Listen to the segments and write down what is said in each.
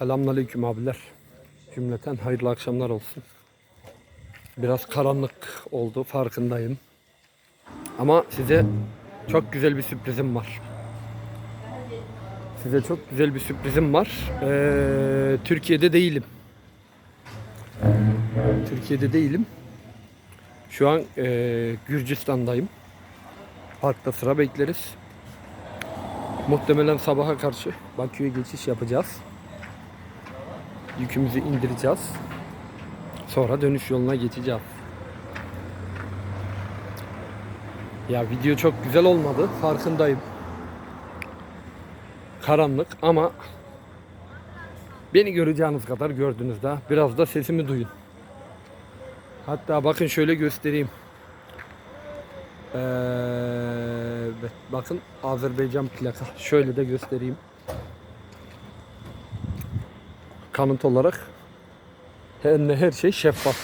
Selamünaleyküm abiler. Cümleten hayırlı akşamlar olsun. Biraz karanlık oldu farkındayım. Ama size çok güzel bir sürprizim var. Size çok güzel bir sürprizim var. Ee, Türkiye'de değilim. Türkiye'de değilim. Şu an ee, Gürcistan'dayım. Parkta sıra bekleriz. Muhtemelen sabaha karşı Bakü'ye geçiş yapacağız. Yükümüzü indireceğiz. Sonra dönüş yoluna geçeceğiz. Ya video çok güzel olmadı. Farkındayım. Karanlık ama beni göreceğiniz kadar gördünüz daha. Biraz da sesimi duyun. Hatta bakın şöyle göstereyim. Ee, bakın Azerbaycan plaka. Şöyle de göstereyim. Kanıt olarak her, her şey şeffaf.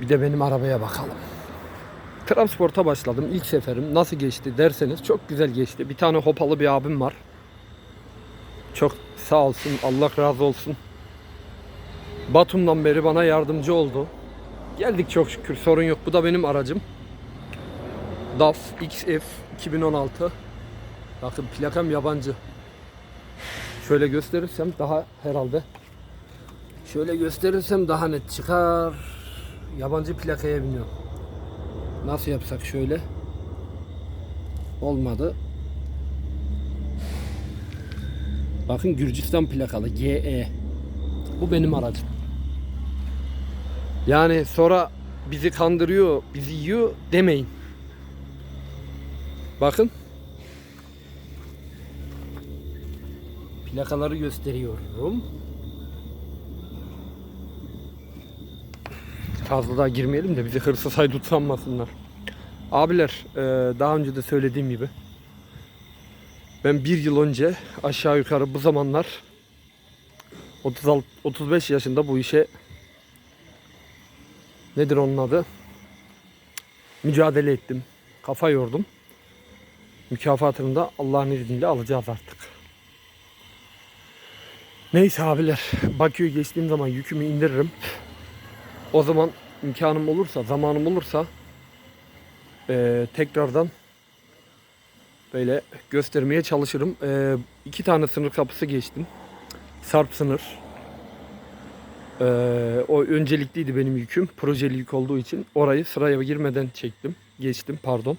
Bir de benim arabaya bakalım. Transporta başladım. İlk seferim nasıl geçti derseniz çok güzel geçti. Bir tane hopalı bir abim var. Çok sağ olsun. Allah razı olsun. Batum'dan beri bana yardımcı oldu. Geldik çok şükür sorun yok. Bu da benim aracım. DAF XF 2016. Bakın plakam yabancı. Şöyle gösterirsem daha herhalde. Şöyle gösterirsem daha net çıkar. Yabancı plakaya biniyor. Nasıl yapsak şöyle? Olmadı. Bakın Gürcistan plakalı GE. Bu benim aracım. Yani sonra bizi kandırıyor, bizi yiyor demeyin. Bakın. Plakaları gösteriyorum. Fazla daha girmeyelim de bizi hırsız haydut sanmasınlar. Abiler e, daha önce de söylediğim gibi ben bir yıl önce aşağı yukarı bu zamanlar 36, 35 yaşında bu işe nedir onun adı? Mücadele ettim. Kafa yordum. Mükafatını da Allah'ın izniyle alacağız artık. Neyse abiler. Bakü'ye geçtiğim zaman yükümü indiririm. O zaman imkanım olursa, zamanım olursa eee, tekrardan böyle göstermeye çalışırım. Eee iki tane sınır kapısı geçtim. Sarp sınır. Ee, o öncelikliydi benim yüküm. Projeli yük olduğu için. Orayı sıraya girmeden çektim. Geçtim pardon.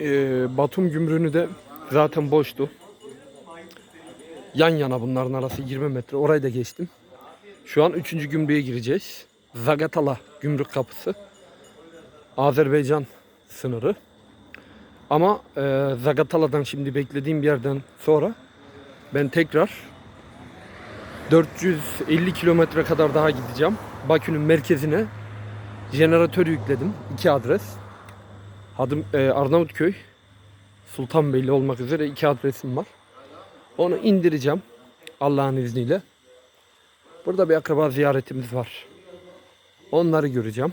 Ee, Batum gümrüğünü de zaten boştu. Yan yana bunların arası 20 metre. Orayı da geçtim. Şu an 3. gümrüğe gireceğiz. Zagatala gümrük kapısı. Azerbaycan sınırı. Ama e, Zagatala'dan şimdi beklediğim bir yerden sonra ben tekrar 450 kilometre kadar daha gideceğim. Bakü'nün merkezine jeneratör yükledim. iki adres. Adım e, Arnavutköy, Sultanbeyli olmak üzere iki adresim var. Onu indireceğim Allah'ın izniyle. Burada bir akraba ziyaretimiz var. Onları göreceğim.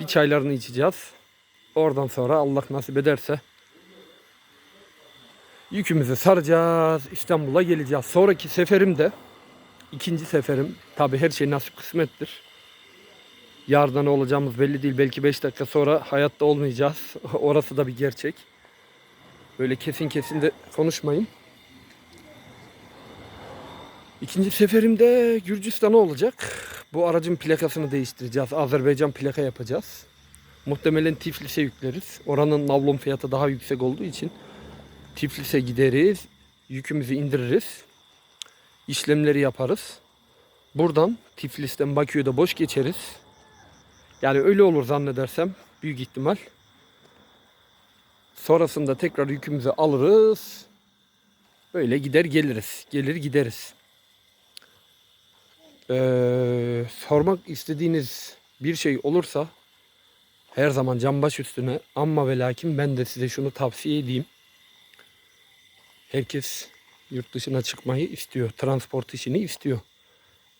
Bir çaylarını içeceğiz. Oradan sonra Allah nasip ederse yükümüzü saracağız. İstanbul'a geleceğiz. Sonraki seferim de ikinci seferim. Tabi her şey nasip kısmettir. Yardan olacağımız belli değil. Belki 5 dakika sonra hayatta olmayacağız. Orası da bir gerçek. Böyle kesin kesin de konuşmayın. İkinci seferim de Gürcistan'a olacak. Bu aracın plakasını değiştireceğiz. Azerbaycan plaka yapacağız. Muhtemelen Tiflis'e yükleriz. Oranın navlun fiyatı daha yüksek olduğu için Tiflis'e gideriz. Yükümüzü indiririz. işlemleri yaparız. Buradan Tiflis'ten Bakü'ye de boş geçeriz. Yani öyle olur zannedersem büyük ihtimal. Sonrasında tekrar yükümüzü alırız. Böyle gider geliriz. Gelir gideriz. Ee, sormak istediğiniz bir şey olursa her zaman cambaş üstüne ama ve lakin ben de size şunu tavsiye edeyim. Herkes yurt dışına çıkmayı istiyor. Transport işini istiyor.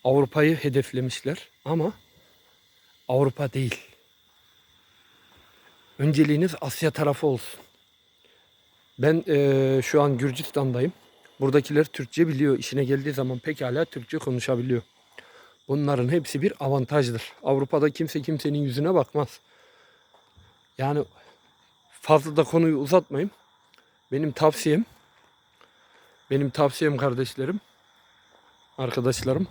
Avrupa'yı hedeflemişler ama Avrupa değil. Önceliğiniz Asya tarafı olsun. Ben eee, şu an Gürcistan'dayım. Buradakiler Türkçe biliyor. İşine geldiği zaman pekala Türkçe konuşabiliyor. Bunların hepsi bir avantajdır. Avrupa'da kimse kimsenin yüzüne bakmaz. Yani fazla da konuyu uzatmayayım. Benim tavsiyem benim tavsiyem kardeşlerim, arkadaşlarım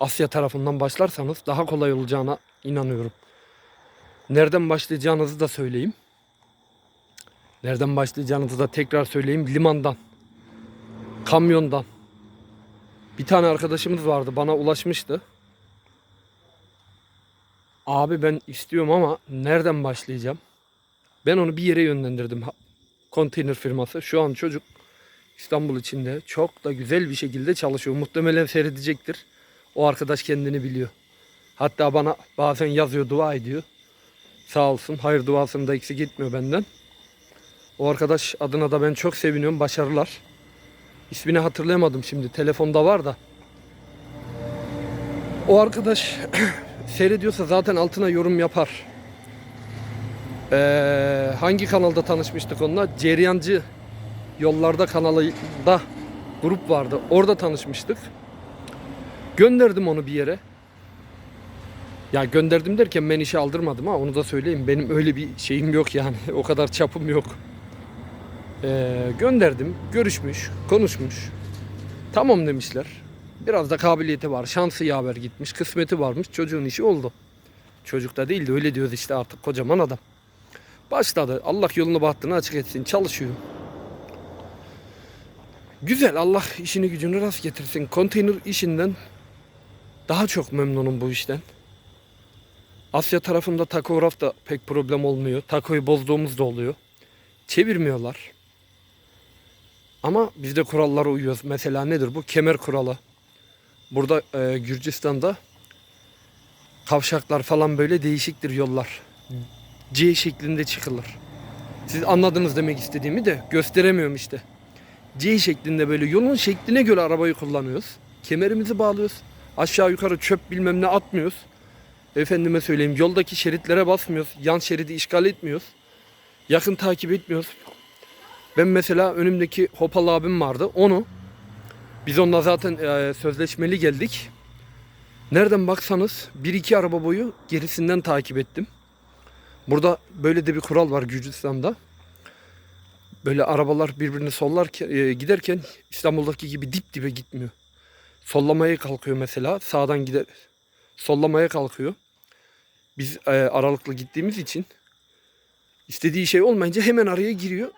Asya tarafından başlarsanız daha kolay olacağına inanıyorum. Nereden başlayacağınızı da söyleyeyim. Nereden başlayacağınızı da tekrar söyleyeyim. Limandan, kamyondan. Bir tane arkadaşımız vardı bana ulaşmıştı. Abi ben istiyorum ama nereden başlayacağım? Ben onu bir yere yönlendirdim. Konteyner firması. Şu an çocuk İstanbul içinde çok da güzel bir şekilde çalışıyor. Muhtemelen seyredecektir. O arkadaş kendini biliyor. Hatta bana bazen yazıyor, dua ediyor. Sağ olsun. Hayır duasını da eksik etmiyor benden. O arkadaş adına da ben çok seviniyorum. Başarılar. İsmini hatırlayamadım şimdi. Telefonda var da. O arkadaş seyrediyorsa zaten altına yorum yapar. Ee, hangi kanalda tanışmıştık onunla? Ceryancı Yollarda kanalında grup vardı. Orada tanışmıştık. Gönderdim onu bir yere. Ya gönderdim derken ben işe aldırmadım ha onu da söyleyeyim. Benim öyle bir şeyim yok yani. O kadar çapım yok. Ee, gönderdim. Görüşmüş, konuşmuş. Tamam demişler. Biraz da kabiliyeti var. Şansı yaver gitmiş. Kısmeti varmış. Çocuğun işi oldu. Çocuk da değil de öyle diyoruz işte artık kocaman adam. Başladı. Allah yolunu bahtını açık etsin. Çalışıyor. Güzel. Allah işini gücünü rast getirsin. Konteyner işinden daha çok memnunum bu işten. Asya tarafında takograf da pek problem olmuyor. Takoyu bozduğumuz da oluyor. Çevirmiyorlar. Ama biz de kurallara uyuyoruz. Mesela nedir bu? Kemer kuralı. Burada e, Gürcistan'da kavşaklar falan böyle değişiktir yollar. C şeklinde çıkılır. Siz anladınız demek istediğimi de gösteremiyorum işte. C şeklinde böyle yolun şekline göre arabayı kullanıyoruz. Kemerimizi bağlıyoruz. Aşağı yukarı çöp bilmem ne atmıyoruz. Efendime söyleyeyim yoldaki şeritlere basmıyoruz. Yan şeridi işgal etmiyoruz. Yakın takip etmiyoruz. Ben mesela önümdeki Hopal abim vardı. Onu biz onunla zaten e, sözleşmeli geldik. Nereden baksanız bir iki araba boyu gerisinden takip ettim. Burada böyle de bir kural var Gürcistan'da. Böyle arabalar birbirini sollarken e, giderken İstanbul'daki gibi dip dibe gitmiyor. Sollamaya kalkıyor mesela. Sağdan gider sollamaya kalkıyor. Biz e, aralıklı gittiğimiz için istediği şey olmayınca hemen araya giriyor.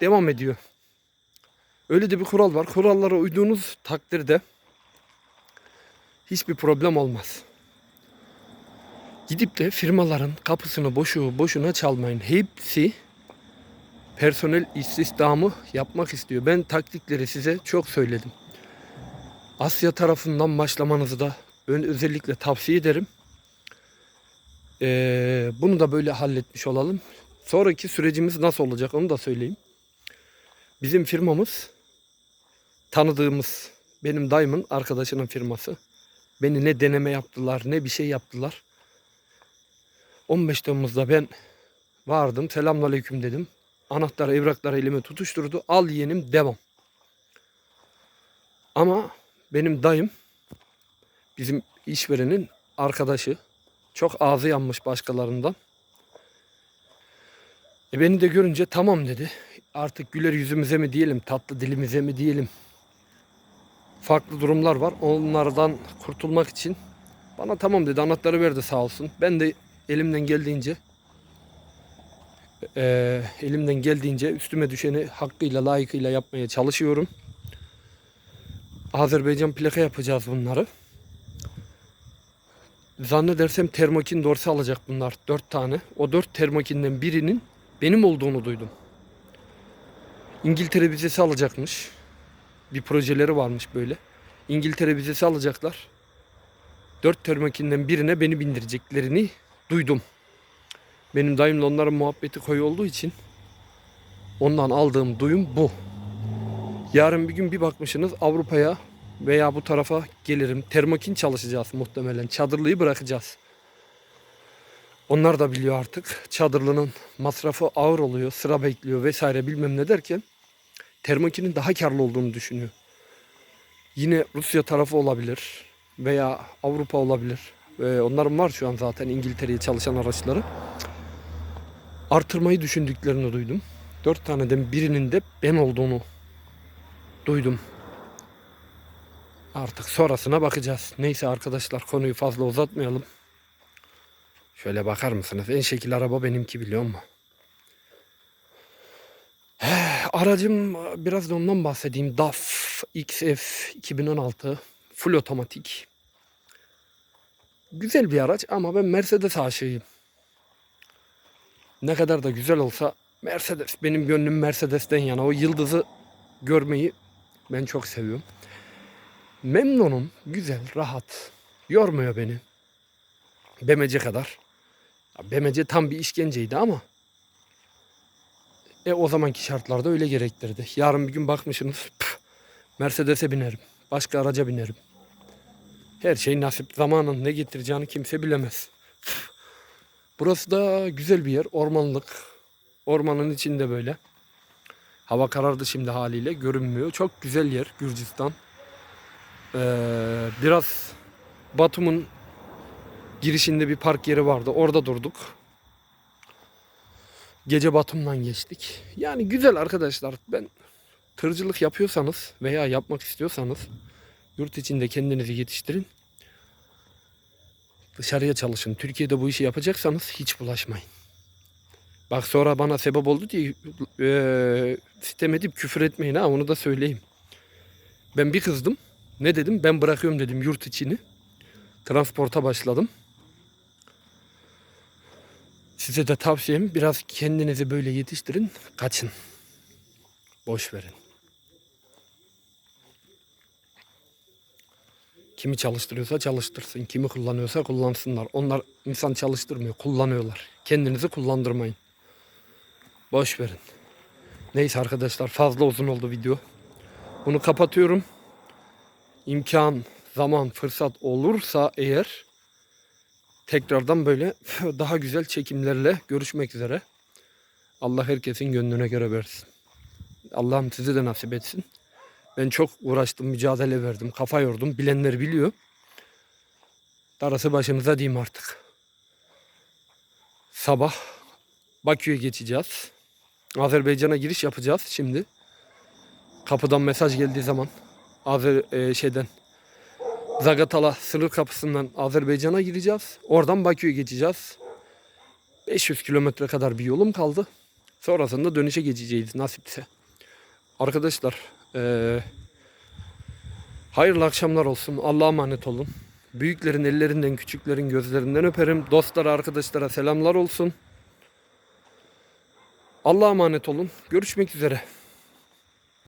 Devam ediyor. Öyle de bir kural var. Kurallara uyduğunuz takdirde hiçbir problem olmaz. Gidip de firmaların kapısını boşu boşuna çalmayın. Hepsi personel istihdamı yapmak istiyor. Ben taktikleri size çok söyledim. Asya tarafından başlamanızı da ben özellikle tavsiye ederim. Ee, bunu da böyle halletmiş olalım. Sonraki sürecimiz nasıl olacak onu da söyleyeyim. Bizim firmamız tanıdığımız benim dayımın arkadaşının firması. Beni ne deneme yaptılar ne bir şey yaptılar. 15 Temmuz'da ben vardım. Selamünaleyküm dedim. Anahtarı, evrakları elime tutuşturdu. Al yeğenim devam. Ama benim dayım bizim işverenin arkadaşı. Çok ağzı yanmış başkalarından. E beni de görünce tamam dedi. Artık güler yüzümüze mi diyelim, tatlı dilimize mi diyelim. Farklı durumlar var. Onlardan kurtulmak için bana tamam dedi. Anahtarı verdi sağ olsun. Ben de elimden geldiğince eee, elimden geldiğince üstüme düşeni hakkıyla layıkıyla yapmaya çalışıyorum. Azerbaycan plaka yapacağız bunları. Zannedersem termokin dorsi alacak bunlar. Dört tane. O dört termokinden birinin benim olduğunu duydum. İngiltere vizesi alacakmış. Bir projeleri varmış böyle. İngiltere vizesi alacaklar. Dört termokinden birine beni bindireceklerini duydum. Benim dayımla onların muhabbeti koyu olduğu için ondan aldığım duyum bu. Yarın bir gün bir bakmışsınız Avrupa'ya veya bu tarafa gelirim. Termokin çalışacağız muhtemelen. Çadırlıyı bırakacağız. Onlar da biliyor artık. Çadırlının masrafı ağır oluyor. Sıra bekliyor vesaire bilmem ne derken Termokinin daha karlı olduğunu düşünüyor. Yine Rusya tarafı olabilir veya Avrupa olabilir. Ee, onların var şu an zaten İngiltere'ye çalışan araçları. Artırmayı düşündüklerini duydum. Dört taneden birinin de ben olduğunu duydum. Artık sonrasına bakacağız. Neyse arkadaşlar konuyu fazla uzatmayalım. Şöyle bakar mısınız? En şekil araba benimki biliyor musun? Aracım biraz da ondan bahsedeyim. DAF XF 2016 full otomatik. Güzel bir araç ama ben Mercedes aşığıyım. Ne kadar da güzel olsa Mercedes. Benim gönlüm Mercedes'ten yana. O yıldızı görmeyi ben çok seviyorum. Memnunum. Güzel, rahat. Yormuyor beni. BMC kadar. BMC tam bir işkenceydi ama e o zamanki şartlarda öyle gerektirdi. Yarın bir gün bakmışsınız Mercedes'e binerim. Başka araca binerim. Her şey nasip. Zamanın ne getireceğini kimse bilemez. Burası da güzel bir yer. Ormanlık. Ormanın içinde böyle. Hava karardı şimdi haliyle. Görünmüyor. Çok güzel yer Gürcistan. Ee, biraz Batum'un girişinde bir park yeri vardı. Orada durduk. Gece Batum'dan geçtik. Yani güzel arkadaşlar. Ben tırcılık yapıyorsanız veya yapmak istiyorsanız yurt içinde kendinizi yetiştirin. Dışarıya çalışın. Türkiye'de bu işi yapacaksanız hiç bulaşmayın. Bak sonra bana sebep oldu diye eee sitem edip küfür etmeyin ha onu da söyleyeyim. Ben bir kızdım. Ne dedim? Ben bırakıyorum dedim yurt içini. Transporta başladım. Size de tavsiyem biraz kendinizi böyle yetiştirin. Kaçın. Boş verin. Kimi çalıştırıyorsa çalıştırsın. Kimi kullanıyorsa kullansınlar. Onlar insan çalıştırmıyor. Kullanıyorlar. Kendinizi kullandırmayın. Boş verin. Neyse arkadaşlar fazla uzun oldu video. Bunu kapatıyorum. İmkan, zaman, fırsat olursa eğer tekrardan böyle daha güzel çekimlerle görüşmek üzere. Allah herkesin gönlüne göre versin. Allah'ım sizi de nasip etsin. Ben çok uğraştım, mücadele verdim, kafa yordum. Bilenler biliyor. Darası başınıza diyeyim artık. Sabah Bakü'ye geçeceğiz. Azerbaycan'a giriş yapacağız şimdi. Kapıdan mesaj geldiği zaman Azer e, şeyden Zagatala sınır kapısından Azerbaycan'a gireceğiz. Oradan Bakü'ye geçeceğiz. 500 kilometre kadar bir yolum kaldı. Sonrasında dönüşe geçeceğiz nasipse. Arkadaşlar eee, hayırlı akşamlar olsun. Allah'a emanet olun. Büyüklerin ellerinden, küçüklerin gözlerinden öperim. Dostlara, arkadaşlara selamlar olsun. Allah'a emanet olun. Görüşmek üzere.